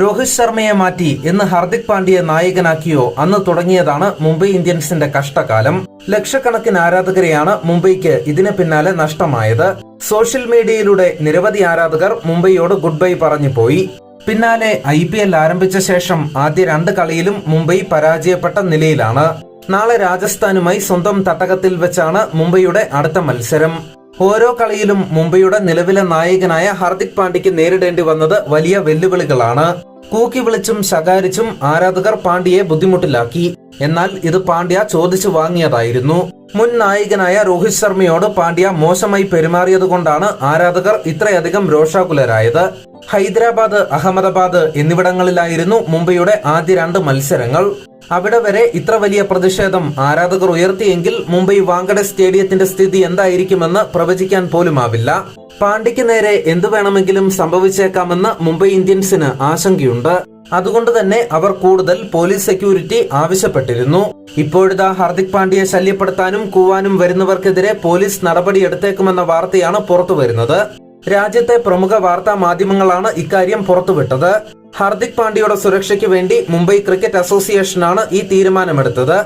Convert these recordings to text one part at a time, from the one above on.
രോഹിത് ശർമ്മയെ മാറ്റി എന്ന് ഹാർദിക് പാണ്ഡ്യയെ നായകനാക്കിയോ അന്ന് തുടങ്ങിയതാണ് മുംബൈ ഇന്ത്യൻസിന്റെ കഷ്ടകാലം. ലക്ഷക്കണക്കിന് ആരാധകരെയാണ് മുംബൈക്ക് ഇതിന് പിന്നാലെ നഷ്ടമായത്. സോഷ്യൽ മീഡിയയിലൂടെ നിരവധി ആരാധകർ മുംബൈയോട് ഗുഡ് ബൈ പറഞ്ഞു പോയി. പിന്നാലെ ഐ പി എൽ ആരംഭിച്ച ശേഷം ആദ്യ രണ്ട് കളിയിലും മുംബൈ പരാജയപ്പെട്ട നിലയിലാണ്. നാളെ രാജസ്ഥാനുമായി സ്വന്തം തട്ടകത്തിൽ വെച്ചാണ് മുംബൈയുടെ അടുത്ത മത്സരം. ഓരോ കളിയിലും മുംബൈയുടെ നിലവിലെ നായകനായ ഹാർദിക് പാണ്ഡ്യയ്ക്ക് നേരിടേണ്ടി വന്നത് വലിയ വെല്ലുവിളികളാണ്. കൂക്കി വിളിച്ചും ശകാരിച്ചും ആരാധകർ പാണ്ഡ്യയെ ബുദ്ധിമുട്ടിലാക്കി. എന്നാൽ ഇത് പാണ്ഡ്യ ചോദിച്ചു വാങ്ങിയതായിരുന്നു. മുൻ നായകനായ രോഹിത് ശർമ്മയോട് പാണ്ഡ്യ മോശമായി പെരുമാറിയതുകൊണ്ടാണ് ആരാധകർ ഇത്രയധികം രോഷാകുലരായത്. ഹൈദരാബാദ് അഹമ്മദാബാദ് എന്നിവിടങ്ങളിലായിരുന്നു മുംബൈയുടെ ആദ്യ രണ്ട് മത്സരങ്ങൾ. അവിടെ വരെ ഇത്ര വലിയ പ്രതിഷേധം ആരാധകർ ഉയർത്തിയെങ്കിൽ മുംബൈ വാങ്കഡെ സ്റ്റേഡിയത്തിന്റെ സ്ഥിതി എന്തായിരിക്കുമെന്ന് പ്രവചിക്കാൻ പോലുമാവില്ല. പാണ്ഡ്യയ്ക്ക് നേരെ എന്തു വേണമെങ്കിലും സംഭവിച്ചേക്കാമെന്ന് മുംബൈ ഇന്ത്യൻസിന് ആശങ്കയുണ്ട്. അതുകൊണ്ട് തന്നെ അവർ കൂടുതൽ പോലീസ് സെക്യൂരിറ്റി ആവശ്യപ്പെട്ടിരുന്നു. ഇപ്പോഴിതാ ഹാർദിക് പാണ്ഡ്യയെ ശല്യപ്പെടുത്താനും കൂവാനും വരുന്നവർക്കെതിരെ പോലീസ് നടപടിയെടുത്തേക്കുമെന്ന വാർത്തയാണ് പുറത്തുവരുന്നത്. രാജ്യത്തെ പ്രമുഖ വാർത്താ മാധ്യമങ്ങളാണ് ഇക്കാര്യം പുറത്തുവിട്ടത്. ഹാർദിക് പാണ്ഡ്യയുടെ സുരക്ഷയ്ക്ക് വേണ്ടി മുംബൈ ക്രിക്കറ്റ് അസോസിയേഷനാണ് ഈ തീരുമാനമെടുത്തത്.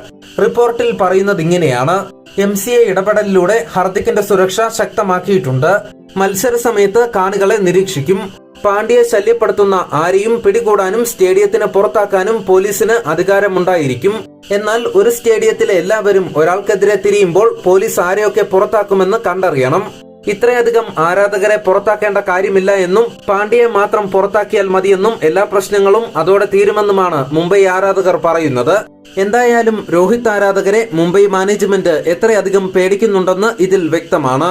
റിപ്പോർട്ടിൽ പറയുന്നത് ഇങ്ങനെയാണ്. എം സി എ ഇടപെടലിലൂടെ ഹാർദിക്കിന്റെ സുരക്ഷ ശക്തമാക്കിയിട്ടുണ്ട്. മത്സര സമയത്ത് കാണികളെ നിരീക്ഷിക്കും. പാണ്ഡ്യയെ ശല്യപ്പെടുത്തുന്ന ആരെയും പിടികൂടാനും സ്റ്റേഡിയത്തിന് പുറത്താക്കാനും പോലീസിന് അധികാരമുണ്ടായിരിക്കും. എന്നാൽ ഒരു സ്റ്റേഡിയത്തിലെ എല്ലാവരും ഒരാൾക്കെതിരെ തിരിയുമ്പോൾ പോലീസ് ആരെയൊക്കെ പുറത്താക്കുമെന്ന് കണ്ടറിയണം. ഇത്രയധികം ആരാധകരെ പുറത്താക്കേണ്ട കാര്യമില്ല എന്നും പാണ്ഡ്യയെ മാത്രം പുറത്താക്കിയാൽ മതിയെന്നും എല്ലാ പ്രശ്നങ്ങളും അതോടെ തീരുമെന്നുമാണ് മുംബൈ ആരാധകർ പറയുന്നത്. എന്തായാലും രോഹിത് ആരാധകരെ മുംബൈ മാനേജ്മെന്റ് എത്രയധികം പേടിക്കുന്നുണ്ടെന്ന് ഇതിൽ വ്യക്തമാണ്.